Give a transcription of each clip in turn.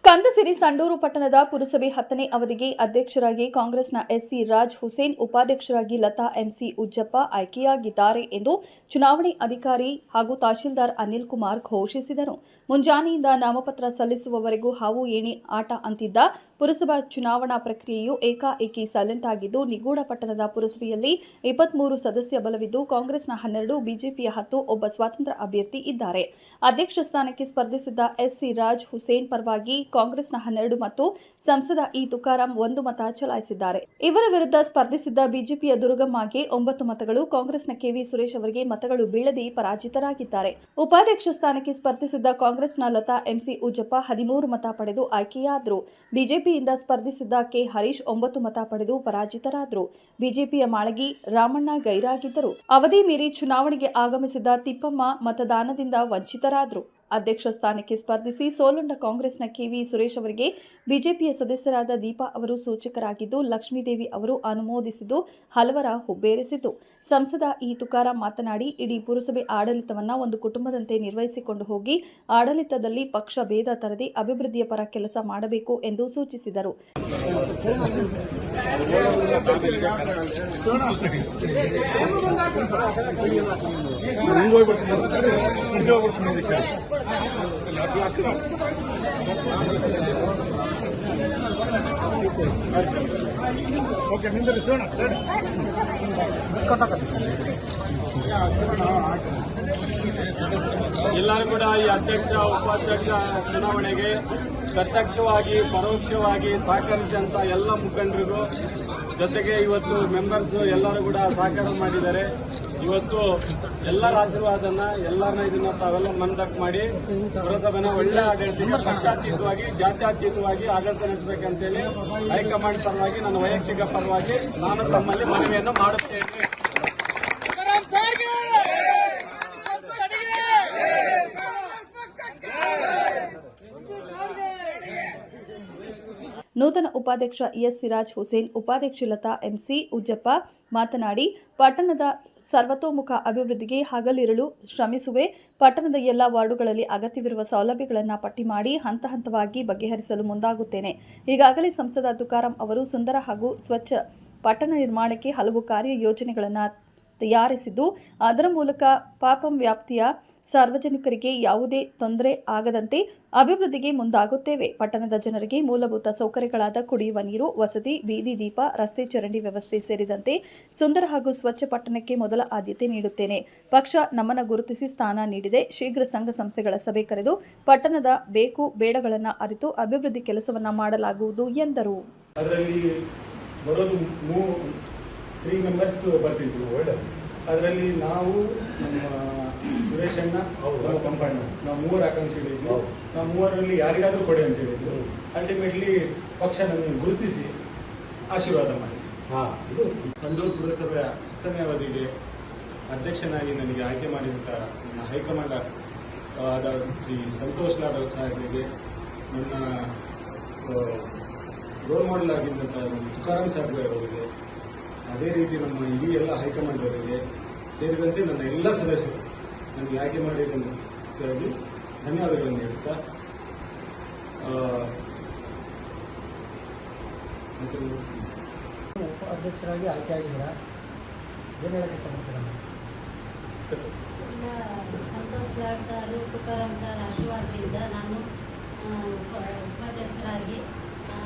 ಸ್ಕಂದಸಿರಿ ಸಂಡೂರು ಪಟ್ಟಣದ ಪುರಸಭೆ ಹತ್ತನೇ ಅವಧಿಗೆ ಅಧ್ಯಕ್ಷರಾಗಿ ಕಾಂಗ್ರೆಸ್ನ ಎಸ್ಸಿ ರಾಜ್ ಹುಸೇನ್, ಉಪಾಧ್ಯಕ್ಷರಾಗಿ ಲತಾ ಎಂಸಿ ಉಜ್ಜಪ್ಪ ಆಯ್ಕೆಯಾಗಿದ್ದಾರೆ ಎಂದು ಚುನಾವಣೆ ಅಧಿಕಾರಿ ಹಾಗೂ ತಹಶೀಲ್ದಾರ್ ಅನಿಲ್ ಕುಮಾರ್ ಘೋಷಿಸಿದರು. ಮುಂಜಾನೆಯಿಂದ ನಾಮಪತ್ರ ಸಲ್ಲಿಸುವವರೆಗೂ ಹಾವು ಏಣಿ ಆಟ ಅಂತಿದ್ದ ಪುರಸಭಾ ಚುನಾವಣಾ ಪ್ರಕ್ರಿಯೆಯು ಏಕಾಏಕಿ ಸೈಲೆಂಟ್ ಆಗಿದ್ದು, ನಿಗೂಢ ಪಟ್ಟಣದ ಪುರಸಭೆಯಲ್ಲಿ ಇಪ್ಪತ್ಮೂರು ಸದಸ್ಯ ಬಲವಿದ್ದು, ಕಾಂಗ್ರೆಸ್ನ ಹನ್ನೆರಡು, ಬಿಜೆಪಿಯ ಹತ್ತು, ಒಬ್ಬ ಸ್ವಾತಂತ್ರ್ಯ ಅಭ್ಯರ್ಥಿ ಇದ್ದಾರೆ. ಅಧ್ಯಕ್ಷ ಸ್ಥಾನಕ್ಕೆ ಸ್ಪರ್ಧಿಸಿದ್ದ ಎಸ್ಸಿ ರಾಜ್ ಹುಸೇನ್ ಪರವಾಗಿ ಕಾಂಗ್ರೆಸ್ನ ಹನ್ನೆರಡು ಮತ್ತು ಸಂಸದ ಇ ತುಕಾರಾಂ ಒಂದು ಮತ ಚಲಾಯಿಸಿದ್ದಾರೆ. ಇವರ ವಿರುದ್ಧ ಸ್ಪರ್ಧಿಸಿದ್ದ ಬಿಜೆಪಿಯ ದುರ್ಗಮ್ಮಗೆ ಒಂಬತ್ತು ಮತಗಳು ಕಾಂಗ್ರೆಸ್ನ ಕೆವಿ ಸುರೇಶ್ ಅವರಿಗೆ ಮತಗಳು ಬೀಳದೆ ಪರಾಜಿತರಾಗಿದ್ದಾರೆ. ಉಪಾಧ್ಯಕ್ಷ ಸ್ಥಾನಕ್ಕೆ ಸ್ಪರ್ಧಿಸಿದ್ದ ಕಾಂಗ್ರೆಸ್ನ ಲತಾ, ಎಂಸಿ ಉಜ್ಜಪ್ಪ ಹದಿಮೂರು ಮತ ಪಡೆದು ಆಯ್ಕೆಯಾದರು. ಬಿಜೆಪಿಯಿಂದ ಸ್ಪರ್ಧಿಸಿದ್ದ ಕೆ. ಹರೀಶ್ ಒಂಬತ್ತು ಮತ ಪಡೆದು ಪರಾಜಿತರಾದರು. ಬಿಜೆಪಿಯ ಮಾಳಗಿ ರಾಮಣ್ಣ ಗೈರಾಗಿದ್ದರು. ಅವಧಿ ಮೀರಿ ಚುನಾವಣೆಗೆ ಆಗಮಿಸಿದ್ದ ತಿಪ್ಪಮ್ಮ ಮತದಾನದಿಂದ ವಂಚಿತರಾದರು. ಅಧ್ಯಕ್ಷ ಸ್ಥಾನಕ್ಕೆ ಸ್ಪರ್ಧಿಸಿ ಸೋಲುಂಡ ಕಾಂಗ್ರೆಸ್ನ ಕೆವಿ ಸುರೇಶ್ ಅವರಿಗೆ ಬಿಜೆಪಿಯ ಸದಸ್ಯರಾದ ದೀಪಾ ಅವರು ಸೂಚಕರಾಗಿದ್ದು, ಲಕ್ಷ್ಮೀದೇವಿ ಅವರು ಅನುಮೋದಿಸಿದ್ದು, ಹಲವರ ಹುಬ್ಬೇರಿಸಿತು ಸಂಸದ ಈ ತುಕಾರಾಂ ಮಾತನಾಡಿ, ಇಡೀ ಪುರಸಭೆ ಆಡಳಿತವನ್ನ ಒಂದು ಕುಟುಂಬದಂತೆ ನಿರ್ವಹಿಸಿಕೊಂಡು ಹೋಗಿ, ಆಡಳಿತದಲ್ಲಿ ಪಕ್ಷ ಭೇದ ತರದೆ ಅಭಿವೃದ್ಧಿಯ ಪರ ಕೆಲಸ ಮಾಡಬೇಕು ಎಂದು ಸೂಚಿಸಿದರು. ಓಕೆ ಸರಿ ಎಲ್ಲರೂ ಕೂಡ ಈ ಅಧ್ಯಕ್ಷ ಉಪಾಧ್ಯಕ್ಷ ಚುನಾವಣೆಗೆ ಪ್ರತ್ಯಕ್ಷವಾಗಿ ಪರೋಕ್ಷವಾಗಿ ಸಹಕರಿಸಿದಂತ ಎಲ್ಲ ಮುಖಂಡರಿಗೂ ಜೊತೆಗೆ ಇವತ್ತು ಮೆಂಬರ್ಸ್ ಎಲ್ಲರೂ ಕೂಡ ಸಹಕಾರ ಮಾಡಿದ್ದಾರೆ. ಇವತ್ತು ಎಲ್ಲರ ಆಶೀರ್ವಾದನ, ಎಲ್ಲರನ್ನ ಇದನ್ನ ತಾವೆಲ್ಲ ಮನದಟ್ಟು ಮಾಡಿ ಪುರಸಭೆನ ಒಳ್ಳೆ ಆಡಳಿತಕ್ಕೆ ಪಕ್ಷಾತೀತವಾಗಿ, ಜಾತ್ಯಾತೀತವಾಗಿ ಆಡಳಿತ ನಡೆಸಬೇಕಂತೇಳಿ ಹೈಕಮಾಂಡ್ ಪರವಾಗಿ, ನನ್ನ ವೈಯಕ್ತಿಕ ಪರವಾಗಿ ನಾನು ತಮ್ಮಲ್ಲಿ ಮನವಿಯನ್ನು ಮಾಡುತ್ತೇನೆ. ನೂತನ ಉಪಾಧ್ಯಕ್ಷ ಎಸ್ ಸಿರಾಜ್ ಹುಸೇನ್, ಉಪಾಧ್ಯಕ್ಷ ಲತಾ ಎಂಸಿ ಉಜ್ಜಪ್ಪ ಮಾತನಾಡಿ, ಪಟ್ಟಣದ ಸರ್ವತೋಮುಖ ಅಭಿವೃದ್ಧಿಗೆ ಹಗಲಿರುಳು ಶ್ರಮಿಸುವೆ. ಪಟ್ಟಣದ ಎಲ್ಲ ವಾರ್ಡುಗಳಲ್ಲಿ ಅಗತ್ಯವಿರುವ ಸೌಲಭ್ಯಗಳನ್ನು ಪಟ್ಟಿ ಮಾಡಿ ಹಂತ ಹಂತವಾಗಿ ಬಗೆಹರಿಸಲು ಮುಂದಾಗುತ್ತೇನೆ. ಈಗಾಗಲೇ ಸಂಸದ ತುಕಾರಾಂ ಅವರು ಸುಂದರ ಹಾಗೂ ಸ್ವಚ್ಛ ಪಟ್ಟಣ ನಿರ್ಮಾಣಕ್ಕೆ ಹಲವು ಕಾರ್ಯ ಯೋಜನೆಗಳನ್ನು ತಯಾರಿಸಿದ್ದು, ಅದರ ಮೂಲಕ ಪಾಪಂ ವ್ಯಾಪ್ತಿಯ ಸಾರ್ವಜನಿಕರಿಗೆ ಯಾವುದೇ ತೊಂದರೆ ಆಗದಂತೆ ಅಭಿವೃದ್ಧಿಗೆ ಮುಂದಾಗುತ್ತೇವೆ. ಪಟ್ಟಣದ ಜನರಿಗೆ ಮೂಲಭೂತ ಸೌಕರ್ಯಗಳಾದ ಕುಡಿಯುವ ನೀರು, ವಸತಿ, ಬೀದಿ ದೀಪ, ರಸ್ತೆ ಚರಂಡಿ ವ್ಯವಸ್ಥೆ ಸೇರಿದಂತೆ ಸುಂದರ ಹಾಗೂ ಸ್ವಚ್ಛ ಪಟ್ಟಣಕ್ಕೆ ಮೊದಲ ಆದ್ಯತೆ ನೀಡುತ್ತೇನೆ. ಪಕ್ಷ ನಮ್ಮನ ಗುರುತಿಸಿ ಸ್ಥಾನ ನೀಡಿದೆ. ಶೀಘ್ರ ಸಂಘ ಸಂಸ್ಥೆಗಳ ಸಭೆ ಕರೆದು ಪಟ್ಟಣದ ಬೇಕು ಬೇಡಗಳನ್ನು ಅರಿತು ಅಭಿವೃದ್ಧಿ ಕೆಲಸವನ್ನು ಮಾಡಲಾಗುವುದು ಎಂದರು. ತ್ರೀ ಮೆಂಬರ್ಸ್ ಬರ್ತಿದ್ವಿ ಅದರಲ್ಲಿ ನಾವು ನಮ್ಮ ಸುರೇಶ್ ಅಣ್ಣ ನಮ್ಮ ಸಂಪಣ್ಣ. ನಾವು ಮೂವರು ಆಕಾಂಕ್ಷಿಗಳಿದ್ವಿ. ನಾವು ಮೂವರಲ್ಲಿ ಯಾರಿಗಾದ್ರೂ ಕೊಡಿ ಅಂತ ಹೇಳಿದ್ರು ಅಲ್ಟಿಮೇಟ್ಲಿ ಪಕ್ಷ ನಮ್ಮನ್ನು ಗುರುತಿಸಿ ಆಶೀರ್ವಾದ ಮಾಡಿ. ಹಾ ಇದು ಸಂಡೂರು ಪುರಸಭೆಯ ಹತ್ತನೇ ಅವಧಿಗೆ ಅಧ್ಯಕ್ಷನಾಗಿ ನನಗೆ ಆಯ್ಕೆ ಮಾಡಿದಂಥ ನನ್ನ ಹೈಕಮಾಂಡ್ ಆದ ಶ್ರೀ ಸಂತೋಷ್ ಲಾಡ್ ಸಾಹೇಬರಿಗೆ ನನ್ನ ರೋಲ್ ಮಾಡೆಲ್ ಆಗಿದ್ದಂಥ ನಮ್ಮ ತುಕಾರಾಂ ಸಾಹೇಬ್ ಅವರಿಗೆ ಅದೇ ರೀತಿ ನಮ್ಮ ಇಡೀ ಎಲ್ಲ ಹೈಕಮಾಂಡ್ ಅವರಿಗೆ ಸೇರಿದಂತೆ ನನ್ನ ಎಲ್ಲ ಸದಸ್ಯರು ನನಗೆ ಆಯ್ಕೆ ಕೇಳಿ ಧನ್ಯವಾದಗಳನ್ನು ಹೇಳ್ತಾ ಆ, ಆಯ್ಕೆ ಅಧ್ಯಕ್ಷರಾಗಿ ಆಯ್ಕೆಯಾಗಿದ್ದೀರಾ ಏನು ಹೇಳಕ್ಕೆ ಇಷ್ಟಪಡ್ತೀರಾ ಎಲ್ಲ ಸಂತೋಷ್ ಲಾಡ್ ಸರ್ ತುಕಾರಾಮ್ ಸರ್ ಆಶೀರ್ವಾದದಿಂದ ನಾನು ಆ, ಉಪ- ಉಪಾಧ್ಯಕ್ಷರಾಗಿ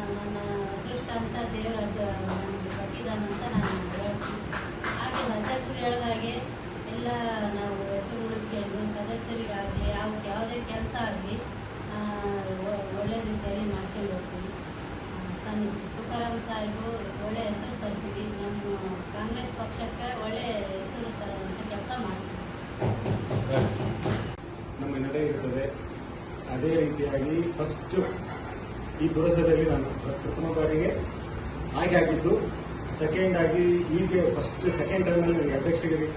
ನನ್ನ ಅದೃಷ್ಟ ಅಂತ ದೇವರ ನನಗೆ ಕೊಟ್ಟಿದ್ದಾನಂತ ನಾನು ಹೇಳ್ತೀನಿ ಹಾಗೆ ಅಧ್ಯಕ್ಷರು ಹೇಳಿದಾಗೆ ಎಲ್ಲ ನಾವು ಹೆಸರು ಉಳಿಸ್ಕೊಂಡು ಸದಸ್ಯರಿಗಾಗಲಿ ಯಾವ ಯಾವುದೇ ಕೆಲಸ ಆಗಲಿ ಒಳ್ಳೆ ರೀತಿಯಲ್ಲಿ ಮಾಡ್ಕೊಂಡು ಹೋಗ್ತೀವಿ ಆ, ಸಣ್ಣ ತುಕಾರಾಮ್ ಸಾಹೇಬು ಒಳ್ಳೆ ಹೆಸರು ತರ್ತೀವಿ ನಮ್ಮ ಕಾಂಗ್ರೆಸ್ ಪಕ್ಷಕ್ಕೆ ಒಳ್ಳೆ ಹೆಸರು ತರುವಂಥ ಕೆಲಸ ಮಾಡ್ತೀವಿ ನಮ್ಮ ನಡೆ ಇರ್ತದೆ ಅದೇ ರೀತಿಯಾಗಿ ಫಸ್ಟ್ ಈ ಪುರಸಭೆಯಲ್ಲಿ ನಾನು ಪ್ರಥಮ ಬಾರಿಗೆ ಆಯ್ಕೆ ಆಗಿದ್ದು ಸೆಕೆಂಡ್ ಆಗಿ ಈಗ ಫಸ್ಟ್ ಸೆಕೆಂಡ್ ಟೈಮಲ್ಲಿ ನನಗೆ ಅಧ್ಯಕ್ಷರಿಗೆ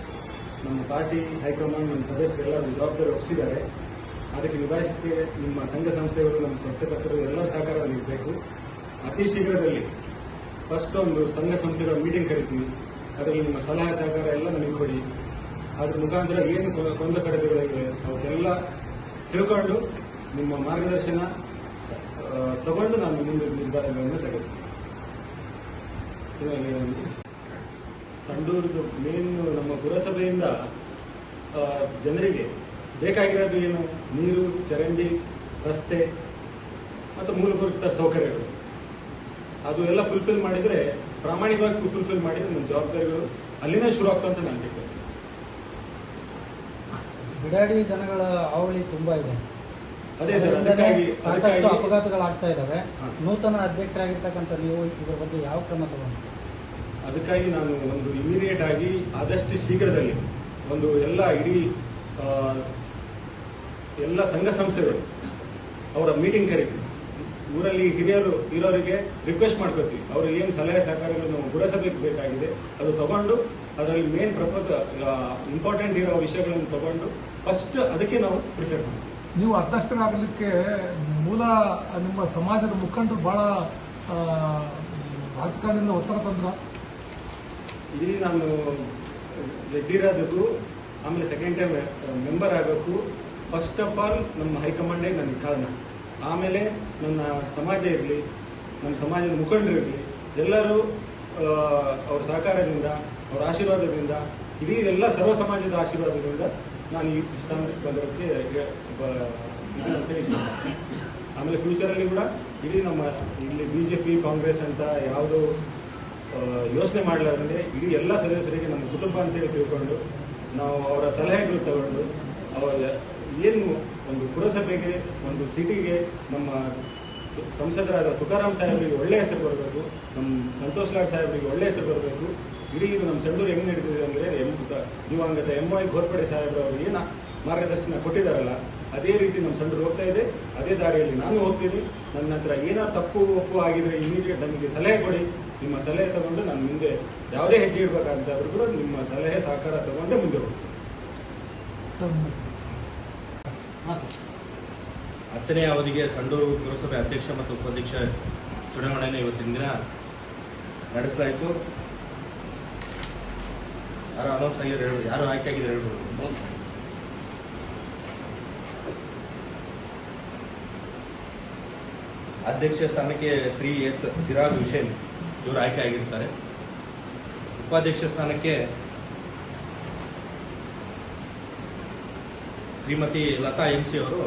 ನಮ್ಮ ಪಾರ್ಟಿ ಹೈಕಮಾಂಡ್, ನಮ್ಮ ಸದಸ್ಯರೆಲ್ಲ ನಮ್ಮ ಜವಾಬ್ದಾರಿ ಒಪ್ಪಿಸಿದ್ದಾರೆ. ಅದಕ್ಕೆ ನಿಭಾಯಿಸಕ್ಕೆ ನಿಮ್ಮ ಸಂಘ ಸಂಸ್ಥೆಗಳು, ನಮ್ಮ ಪತ್ರಕರ್ತರು ಎಲ್ಲರ ಸಹಕಾರ ನೀಡಬೇಕು ಅತಿ ಶೀಘ್ರದಲ್ಲಿ ಫಸ್ಟ್ ಒಂದು ಸಂಘ ಸಂಸ್ಥೆಗಳ ಮೀಟಿಂಗ್ ಕರಿತೀವಿ. ಅದರಲ್ಲಿ ನಿಮ್ಮ ಸಲಹೆ ಸಹಕಾರ ಎಲ್ಲ ನನಗೆ ಕೊಡಿ. ಅದ್ರ ಮುಖಾಂತರ ಏನು ಕೊಂದ ಕಡಿಮೆಗಳಿವೆ ಅವಕ್ಕೆಲ್ಲ ತಿಳ್ಕೊಂಡು ನಿಮ್ಮ ಮಾರ್ಗದರ್ಶನ ತಗೊಂಡು ನಾನು ನಿಮ್ಮ ನಿರ್ಧಾರಗಳನ್ನು ತೆಗೆದುಕೊಂಡೆ ಸಂಡೂರ್ದು ಮೇನ್ ನಮ್ಮ ಪುರಸಭೆಯಿಂದ ಜನರಿಗೆ ಬೇಕಾಗಿರೋದು ಏನು? ನೀರು, ಚರಂಡಿ, ರಸ್ತೆ ಮತ್ತು ಮೂಲಭೂತ ಸೌಕರ್ಯಗಳು. ಅದು ಎಲ್ಲ ಫುಲ್ಫಿಲ್ ಮಾಡಿದರೆ, ಪ್ರಾಮಾಣಿಕವಾಗಿ ಫುಲ್ಫಿಲ್ ಮಾಡಿದರೆ ನಮ್ಮ ಜವಾಬ್ದಾರಿಗಳು ಅಲ್ಲಿನೇ ಶುರು ಆಗ್ತಂತ ನಾನು ಹೇಳ್ತೇನೆ ಬಿಡಾಡಿ ದನಗಳ ಹಾವಳಿ ತುಂಬ ಇದೆ. ಅದೇ ಸರ್ ಅದಕ್ಕಾಗಿ ಸಾಕಷ್ಟು ಅಪಘಾತಗಳಾಗ್ತಾ ಇದ್ದಾವೆ. ನೂತನ ಅಧ್ಯಕ್ಷರಾಗಿರ್ತಕ್ಕಂಥ ನೀವು ಇದರ ಬಗ್ಗೆ ಯಾವ ಕ್ರಮ ತಗೊಂಡು ಅದಕ್ಕಾಗಿ ನಾನು ಒಂದು ಇಮಿಡಿಯೇಟ್ ಆಗಿ ಆದಷ್ಟು ಶೀಘ್ರದಲ್ಲಿ ಒಂದು ಎಲ್ಲ ಇಡೀ ಎಲ್ಲ ಸಂಘ ಸಂಸ್ಥೆಗಳು ಅವರ ಮೀಟಿಂಗ್ ಕರೀತೀವಿ ಊರಲ್ಲಿ ಹಿರಿಯರು ಇರೋರಿಗೆ ರಿಕ್ವೆಸ್ಟ್ ಮಾಡ್ಕೋತೀವಿ. ಅವರು ಏನು ಸಲಹೆ ಸಹಕಾರಗಳನ್ನು ನಾವು ಪುರಸಭೆಗೆ ಬೇಕಾಗಿದೆ ಅದು ತಗೊಂಡು ಅದರಲ್ಲಿ ಮೇನ್ ಪ್ರಪೋಸ್ ಇಂಪಾರ್ಟೆಂಟ್ ಇರೋ ವಿಷಯಗಳನ್ನು ತಗೊಂಡು ಫಸ್ಟ್ ಅದಕ್ಕೆ ನಾವು ಪ್ರಿಫೇರ್ ಮಾಡ್ತೀವಿ. ನೀವು ಅಧ್ಯಕ್ಷರಾಗಲಿಕ್ಕೆ ಮೂಲ, ನಿಮ್ಮ ಸಮಾಜದ ಮುಖಂಡರು ಬಹಳ ರಾಜಕಾರಣದಿಂದ ಒತ್ತಡ ತಂದ್ರ? ಇಡೀ ನಾನು ರೆಡ್ಡಿರಾದಕ್ಕೂ ಆಮೇಲೆ ಸೆಕೆಂಡ್ ಟೈಮ್ ಮೆಂಬರ್ ಆಗಬೇಕು ಫಸ್ಟ್ ಆಫ್ ಆಲ್ ನಮ್ಮ ಹೈಕಮಾಂಡೇ ನನಗೆ ಕಾರಣ. ಆಮೇಲೆ ನನ್ನ ಸಮಾಜ ಇರಲಿ ನಮ್ಮ ಸಮಾಜದ ಮುಖಂಡರು ಇರಲಿ, ಎಲ್ಲರೂ ಅವ್ರ ಸಹಕಾರದಿಂದ, ಅವ್ರ ಆಶೀರ್ವಾದದಿಂದ, ಇಡೀ ಎಲ್ಲ ಸರ್ವ ಸಮಾಜದ ಆಶೀರ್ವಾದದಿಂದ ನಾನು ಈ ಸ್ಥಾನಕ್ಕೆ ಬಂದಿರೋಕ್ಕೆ. ಆಮೇಲೆ ಫ್ಯೂಚರಲ್ಲಿ ಕೂಡ ಇಡೀ ನಮ್ಮ ಇಲ್ಲಿ ಬಿ ಜೆ ಪಿ ಕಾಂಗ್ರೆಸ್ ಅಂತ ಯಾವುದು ಯೋಚನೆ ಮಾಡಲಾರ್ದೆ ಇಡೀ ಎಲ್ಲ ಸದಸ್ಯರಿಗೆ ನಮ್ಮ ಕುಟುಂಬ ಅಂತೇಳಿ ತಿಳ್ಕೊಂಡು ನಾವು ಅವರ ಸಲಹೆಗಳು ತಗೊಂಡು ಅವರ ಏನು ಒಂದು ಪುರಸಭೆಗೆ, ಒಂದು ಸಿಟಿಗೆ ನಮ್ಮ ಸಂಸದರಾದ ತುಕಾರಾಮ್ ಸಾಹೇಬರಿಗೆ ಒಳ್ಳೆಯ ಹೆಸರು ಬರಬೇಕು, ನಮ್ಮ ಸಂತೋಷ್ ಲಾಡ್ ಸಾಹೇಬರಿಗೆ ಒಳ್ಳೆಯ ಹೆಸರು ಬರಬೇಕು ಇಡೀ ಇದು ನಮ್ಮ ಸಂಡೂರು ಹೆಂಗೆ ನಡೀತಿದೆ ಅಂದರೆ ಎಂ ಸ ದಿವಂಗತ ಎಂ ವೈ ಘೋರ್ಪಡೆ ಸಾಹೇಬ್ರು ಅವರು ಏನು ಮಾರ್ಗದರ್ಶನ ಕೊಟ್ಟಿದ್ದಾರಲ್ಲ ಅದೇ ರೀತಿ ನಮ್ಮ ಸಂಡೂರು ಹೋಗ್ತಾ ಇದೆ. ಅದೇ ದಾರಿಯಲ್ಲಿ ನಾನು ಹೋಗ್ತೀನಿ. ನನ್ನ ಹತ್ರ ಏನೋ ತಪ್ಪು ಒಪ್ಪು ಆಗಿದ್ರೆ ಇಮಿಡಿಯೇಟ್ ನಮಗೆ ಸಲಹೆ ಕೊಡಿ. ನಿಮ್ಮ ಸಲಹೆ ತಗೊಂಡು ನಾನು ಮುಂದೆ ಯಾವುದೇ ಹೆಜ್ಜೆ ಇಡಬೇಕಾದಂತಾದ್ರೂ ಕೂಡ ನಿಮ್ಮ ಸಲಹೆ ಸಹಕಾರ ತಗೊಂಡೇ ಮುಂದೆ ಹೋಗ್ತೀನಿ. ಹತ್ತನೇ ಅವಧಿಗೆ ಸಂಡೂರು ಪುರಸಭೆ ಅಧ್ಯಕ್ಷ ಮತ್ತು ಉಪಾಧ್ಯಕ್ಷ ಚುನಾವಣೆಯನ್ನು ಇವತ್ತಿನ ದಿನ ನಡೆಸಲಾಯಿತು. ಯಾರು ಅನೌನ್ಸ್ ಆಗಿರೋ ಹೇಳ್ಬೋದು ಯಾರು ಆಯ್ಕೆ ಆಗಿದ್ರೆ ಹೇಳ್ಬೋದು. ಅಧ್ಯಕ್ಷ ಸ್ಥಾನಕ್ಕೆ ಶ್ರೀ ಎಸ್ ಸಿರಾಜ್ ಹುಸೇನ್ ಇವರು ಆಯ್ಕೆ ಆಗಿರ್ತಾರೆ. ಉಪಾಧ್ಯಕ್ಷ ಸ್ಥಾನಕ್ಕೆ ಶ್ರೀಮತಿ ಲತಾ ಎಂ ಸಿ ಅವರು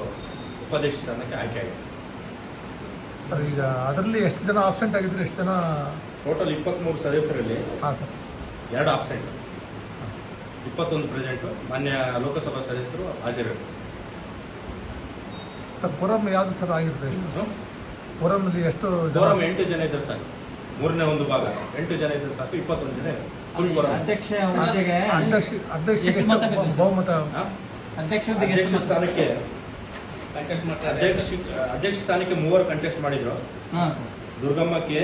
ಉಪಾಧ್ಯಕ್ಷ ಸ್ಥಾನಕ್ಕೆ ಆಯ್ಕೆ ಆಗಿದ್ದಾರೆ. ಈಗ ಅದರಲ್ಲಿ ಎಷ್ಟು ಜನ ಆಬ್ಸೆಂಟ್ ಆಗಿದ್ರೆ ಎಷ್ಟು ಜನ ಟೋಟಲ್ ಇಪ್ಪತ್ಮೂರು ಸದಸ್ಯರಲ್ಲಿ ಹಾಂ ಸರ್. ಎರಡು ಆಬ್ಸೆಂಟ್ ಇಪ್ಪತ್ತೊಂದು ಪ್ರೆಸೆಂಟ್ ಮಾನ್ಯ ಲೋಕಸಭಾ ಸದಸ್ಯರು ಹಾಜರಿರಬೇಕು ಸರ್ ಫೋರಮ್ ಯಾವ್ದು ಸರ್ ಆಗಿರುತ್ತೆ ಪುರಂ ಫೋರಮ್ನಲ್ಲಿ ಎಷ್ಟು ಜನ? ಫೋರಂ ಎಂಟು ಜನ ಇದ್ರೆ ಸಾಕು ಮೂರನೇ ಒಂದು ಭಾಗ. ಎಂಟು ಜನ ಇದ್ರೆ ಸಾಕು ಇಪ್ಪತ್ತೊಂದು ಜನ ಅಧ್ಯಕ್ಷ ಸರ್? ಬಹುಮತ ಅಧ್ಯಕ್ಷ ಅಧ್ಯಕ್ಷ ಸ್ಥಾನಕ್ಕೆ ಅಧ್ಯಕ್ಷ ಅಧ್ಯಕ್ಷ ಸ್ಥಾನಕ್ಕೆ ಮೂವರು ಕಂಟೆಸ್ಟ್ ಮಾಡಿದ್ರು. ಹಾಂ ಸರ್. ದುರ್ಗಮ್ಮ ಕೆ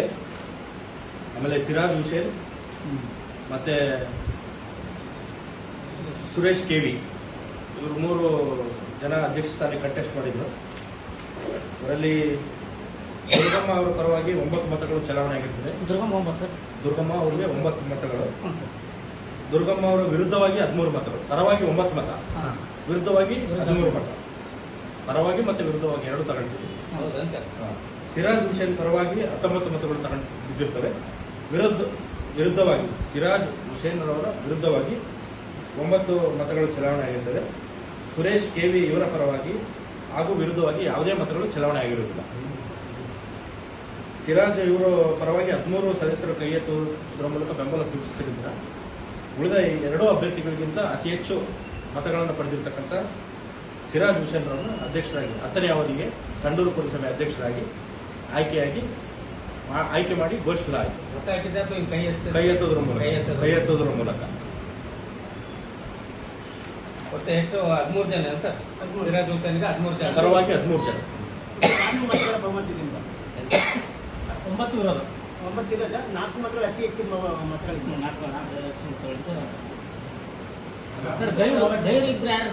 ಆಮೇಲೆ ಸಿರಾಜ್ ಹುಸೇನ್ ಮತ್ತೆ ಸುರೇಶ್ ಕೆ ವಿ. ಇವರು ಮೂರು ಜನ ಅಧ್ಯಕ್ಷ ಸ್ಥಾನಕ್ಕೆ ಕಂಟೆಸ್ಟ್ ಮಾಡಿದ್ರು. ಅವರಲ್ಲಿ ದುರ್ಗಮ್ಮ ಅವರ ಪರವಾಗಿ ಒಂಬತ್ತು ಮತಗಳು ಚಲಾವಣೆ ಆಗಿರ್ತದೆ. ದುರ್ಗಮ್ಮ ಒಂಬತ್ತು ಸರ್. ದುರ್ಗಮ್ಮ ಅವರಿಗೆ ಒಂಬತ್ತು ಮತಗಳು. ದುರ್ಗಮ್ಮ ಅವರ ವಿರುದ್ಧವಾಗಿ ಹದಿಮೂರು ಮತಗಳು. ಪರವಾಗಿ ಒಂಬತ್ತು ಮತ. ವಿರುದ್ಧವಾಗಿ ಹದಿಮೂರು ಮತ. ಪರವಾಗಿ ಮತ್ತೆ ವಿರುದ್ಧವಾಗಿ ಎರಡು ತಗೊಂಡಿದ್ದೀವಿ. ಸಿರಾಜ್ ಹುಸೇನ್ ಪರವಾಗಿ ಹತ್ತೊಂಬತ್ತು ಮತಗಳು ತಗೊಂಡು ಬಿದ್ದಿರ್ತವೆ. ವಿರುದ್ಧ ವಿರುದ್ಧವಾಗಿ ಸಿರಾಜ್ ಹುಸೇನ್ ಅವರ ವಿರುದ್ಧವಾಗಿ ಒಂಬತ್ತು ಮತಗಳು ಚಲಾವಣೆ ಆಗಿದ್ದರೆ ಸುರೇಶ್ ಕೆ ವಿ ಇವರ ಪರವಾಗಿ ಹಾಗೂ ವಿರುದ್ಧವಾಗಿ ಯಾವುದೇ ಮತಗಳು ಚಲಾವಣೆ ಆಗಿರುವುದಿಲ್ಲ. ಸಿರಾಜ್ ಇವರ ಪರವಾಗಿ ಹದಿಮೂರು ಸದಸ್ಯರು ಕೈ ಎತ್ತುವುದರ ಮೂಲಕ ಬೆಂಬಲ ಸೂಚಿಸಿದ್ದರಿಂದ ಉಳಿದ ಈ ಎರಡೂ ಅಭ್ಯರ್ಥಿಗಳಿಗಿಂತ ಅತಿ ಹೆಚ್ಚು ಮತಗಳನ್ನು ಪಡೆದಿರತಕ್ಕಂಥ ಸಿರಾಜ್ ಹುಸೇನ್ ಅವರನ್ನು ಅಧ್ಯಕ್ಷರಾಗಿ ಹತ್ತನೇ ಅವಧಿಗೆ ಸಂಡೂರು ಪುರಸಭೆ ಅಧ್ಯಕ್ಷರಾಗಿ ಆಯ್ಕೆಯಾಗಿ ಆಯ್ಕೆ ಮಾಡಿ ಘೋಷಿಸಲಾಯಿತು. ಕೈ ಎತ್ತೋದ್ರ ಮೂಲಕ. ಕೈ ಎತ್ತೋದ್ರ ಮೂಲಕ. ಒಟ್ಟು ಎಷ್ಟು ಹದಿಮೂರು ಜನ ಅಂತ. ಸಿರಾಜ್ ಹುಸೇನ್ಗೆ ಹದಿಮೂರು ಜನ. ಪರವಾಗಿ ಹದಿಮೂರು ಜನ. ನಾಲ್ಕು ಮತಗಳ ಬಹುಮತದಿಂದ ಒಂಬತ್ತು ವಿರೋಧ ಒಂಬತ್ತಿರದ ನಾಲ್ಕು ಮತಗಳ ಅತಿ ಹೆಚ್ಚು ನಾಲ್ಕು ನಾಲ್ಕು ಸರ್ ಗೈರು ಗೈರು ಯಾರು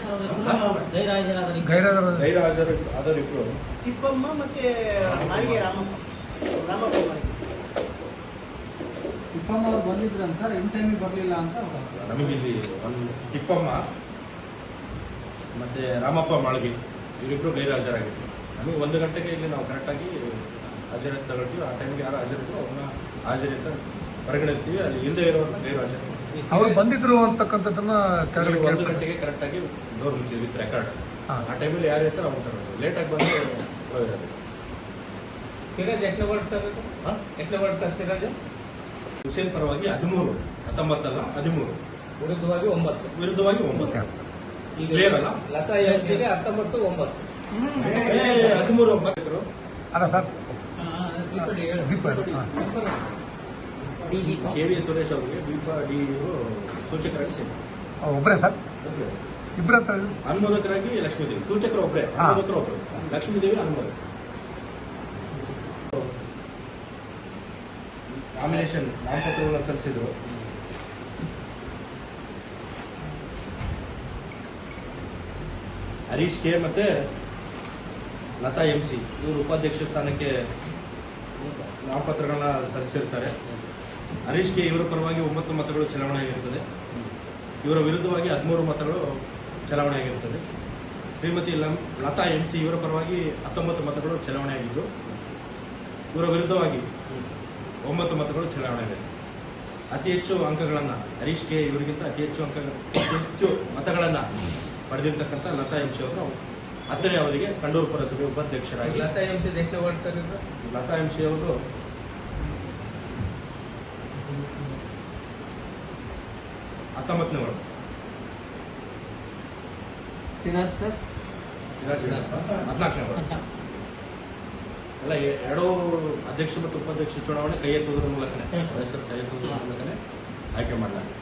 ಸರ್ ಹಾಜರು ತಿಪ್ಪಮ್ಮ ಮತ್ತೆ ಮಾರಿಗೆ ರಾಮಪ್ಪ ರಾಮಪ್ಪ ಮಾರಿಗೆ. ತಿಪ್ಪಮ್ಮ ಅವ್ರು ಬಂದಿದ್ರಂತ ಸರ್ ಇನ್ ಟೈಮಿಗೆ ಬರಲಿಲ್ಲ ಅಂತ ಅವ್ರು. ನಮಗಿಲ್ಲಿ ಒಂದು ತಿಪ್ಪಮ್ಮ ಮತ್ತೆ ರಾಮಪ್ಪ ಮಾಳ್ಗಿ ಇವರಿಬ್ರು ಗೈರು ಹಾಜರಾಗಿದ್ರು. ನಮಗೆ ಒಂದು ಗಂಟೆಗೆ ಇಲ್ಲಿ ನಾವು ಕರೆಕ್ಟಾಗಿ ಹಾಜರಾತಿ ತಗೊಳ್ತೀವಿ. ಆ ಟೈಮ್ಗೆ ಯಾರು ಹಾಜರಿದ್ರು ಅವ್ರನ್ನ ಹಾಜರಿಂದ ಪರಿಗಣಿಸ್ತೀವಿ. ಅಲ್ಲಿ ಇಲ್ಲದೆ ಇರೋರನ್ನ ಗೈರು ಹಾಜರು ಅವ್ರು ಬಂದಿದ್ರು ಅಂತಕ್ಕಂಥದ್ದನ್ನ ಕೆಳಗಡೆ ಒಂದು. ಗಂಟೆಗೆ ಕರೆಕ್ಟಾಗಿ ಡೋರ್ ಮುಚ್ಚಿದ್ವಿ ವಿತ್ ರೆಕಾರ್ಡ್ ಹಾ. ಆ ಟೈಮಲ್ಲಿ ಯಾರು ಇರ್ತಾರೆ ಅವ್ರು ತಗೊಂಡು ಲೇಟಾಗಿ ಬಂದು ಹೋಗಿದ್ದಾರೆ ಸಿರಾಜ್ ಎಷ್ಟನೇ ವಾರ್ಡ್ ಸರ್? ಎಷ್ಟನೇ ವಾರ್ಡ್ ಸರ್ ಸಿರಾಜ್? ಹುಸೇನ್ ಪರವಾಗಿ ಹದಿಮೂರು ಹತ್ತೊಂಬತ್ತಲ್ಲ ಹದಿಮೂರು. ವಿರುದ್ಧವಾಗಿ ಒಂಬತ್ತು. ವಿರುದ್ಧವಾಗಿ ಒಂಬತ್ತು. Clear ಅಲ್ಲ? ಲತಾ ಎಂಸಿಗೆ ಹತ್ತೊಂಬತ್ತು ಒಂಬತ್ತು. ಏ, ಹದಿಮೂರು ಒಂಬತ್ತು. ಅಲ್ಲ ಸರ್. ದೀಪ ಇದು. D D K V Suresh ಅವರಿಗೆ ದೀಪ ಡಿ ಸೂಚಕರಾಗಿ ಸೇರಿ ಒಬ್ರೇ ಸರ್? ಇಬ್ಬರ ಹತ್ರ ಲಕ್ಷ್ಮೀ ದೇವಿ ಲಕ್ಷ್ಮೀದೇವಿ. ಸೂಚಕರು ಒಬ್ಬರೇ ಅನುಮೋದಕರ ಒಬ್ಬರು ಒಬ್ಬರು ಲಕ್ಷ್ಮೀದೇವಿ ಅನುಮೋದಕ ನಾಮಿನೇಷನ್ ನಾಮಪತ್ರವನ್ನು ಸಲ್ಲಿಸಿದ್ರು. ಹರೀಶ್ ಕೆ ಮತ್ತೆ ಲತಾ ಎಂ ಸಿ. ಇವರು ಉಪಾಧ್ಯಕ್ಷ ಸ್ಥಾನಕ್ಕೆ ನಾಮಪತ್ರಗಳನ್ನ ಸಲ್ಲಿಸಿರ್ತಾರೆ. ಹರೀಶ್ ಕೆ ಇವರ ಪರವಾಗಿ ಒಂಬತ್ತು ಮತಗಳು ಚಲಾವಣೆ ಆಗಿರುತ್ತದೆ ಇವರ ವಿರುದ್ಧವಾಗಿ ಹದಿಮೂರು ಮತಗಳು ಚಲಾವಣೆ ಆಗಿರುತ್ತದೆ ಶ್ರೀಮತಿ ಲತಾ ಎಂ ಸಿ ಇವರ ಪರವಾಗಿ ಹತ್ತೊಂಬತ್ತು ಮತಗಳು ಚಲಾವಣೆ ಆಗಿದ್ದು, ಇವರ ವಿರುದ್ಧವಾಗಿ ಒಂಬತ್ತು ಮತಗಳು ಚಲಾವಣೆ ಆಗಿದೆ. ಅತಿ ಹೆಚ್ಚು ಅಂಕಗಳನ್ನು ಹರೀಶ್ ಕೆ ಇವರಿಗಿಂತ ಅತಿ ಹೆಚ್ಚು ಅಂಕ ಹೆಚ್ಚು ಮತಗಳನ್ನು ಪಡೆದಿರ್ತಕ್ಕಂಥ ಲತಾ ಎಂಸಿ ಅವರು ಹತ್ತನೇ ಅವಧಿಗೆ ಸಂಡೂರು ಪುರಸಭೆ ಉಪಾಧ್ಯಕ್ಷರಾಗಿ. ಲತಾ ಎಂಸಿ? ಲತಾ ಎಂಸಿ ಅವರು ಹತ್ತೊಂಬತ್ತನೇ ವಾರ್ಡ್. ಸಿರಾಜ್ ಸರ್? ಹದಿನಾಲ್ಕನೇ ವಾರ್ಡ್. ಅಲ್ಲ ಎರಡೂ ಅಧ್ಯಕ್ಷ ಮತ್ತು ಉಪಾಧ್ಯಕ್ಷ ಚುನಾವಣೆ ಕೈ ಎತ್ತುವುದರ ಮೂಲಕನೇ ಸದಸ್ಯರು ಕೈ ಎತ್ತುವುದರ ಮೂಲಕನೇ ಆಯ್ಕೆ ಮಾಡಲಾಗಿದೆ.